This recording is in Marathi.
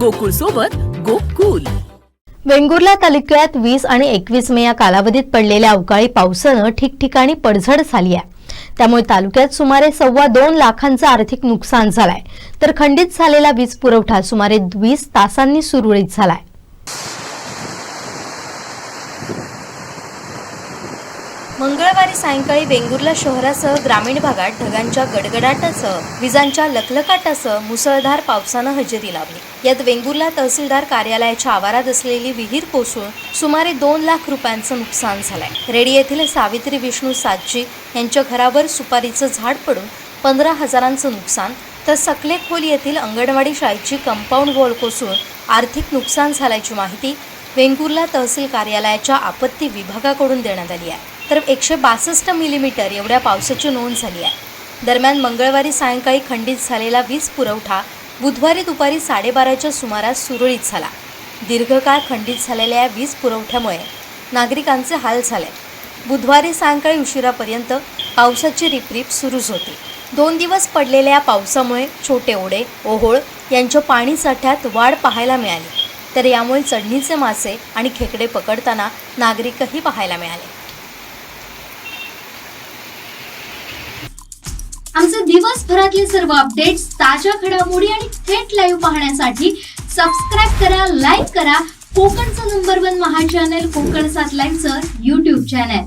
गोकुळ सोबत गोकुल. वेंगुर्ला तालुक्यात वीस आणि एकवीस मे या कालावधीत पडलेल्या अवकाळी पावसानं ठिकठिकाणी पडझड झाली आहे. त्यामुळे तालुक्यात सुमारे सव्वा दोन लाखांचं आर्थिक नुकसान झालंय. तर खंडित झालेला वीज पुरवठा सुमारे वीस तासांनी सुरळीत झालाय. मंगळवारी सायंकाळी वेंगुर्ला शहरासह ग्रामीण भागात ढगांच्या गडगडाटासह विजांच्या लखलकाटासह मुसळधार पावसानं हजेरी लावली. यात वेंगुर्ला तहसीलदार कार्यालयाच्या आवारात असलेली विहीर कोसळून सुमारे दोन लाख रुपयांचं नुकसान झालंय. रेडी येथील सावित्री विष्णू सातजी यांच्या घरावर सुपारीचं झाड पडून पंधरा हजारांचं नुकसान तर सकले खोल येथील अंगणवाडी शाळेची कंपाऊंड वॉल कोसळून आर्थिक नुकसान झाल्याची माहिती वेंगुर्ला तहसील कार्यालयाच्या आपत्ती विभागाकडून देण्यात आली आहे. तर एकशे बासष्ट मिलीमीटर एवढ्या पावसाची नोंद झाली आहे. दरम्यान मंगळवारी सायंकाळी खंडित झालेला वीज पुरवठा बुधवारी दुपारी साडेबाराच्या सुमारास सुरळीत झाला. दीर्घकाळ खंडित झालेल्या या वीज पुरवठ्यामुळे नागरिकांचे हाल झाले. बुधवारी सायंकाळी उशिरापर्यंत पावसाची रिपरिप सुरूच होती. दोन दिवस पडलेल्या या पावसामुळे छोटे ओढे ओहोळ यांच्या पाणी साठ्यात वाढ पाहायला मिळाली. तर यामुळे चढणीचे मासे आणि खेकडे पकडताना नागरिकही पाहायला मिळाले. आमचे दिवसभरातले सर्व अपडेट्स ताज्या घडामोडी आणि थेट लाईव्ह पाहण्यासाठी सबस्क्राईब करा लाईक करा. कोकणचं नंबर वन महा चॅनल कोकण सात लाईनचं युट्यूब चॅनल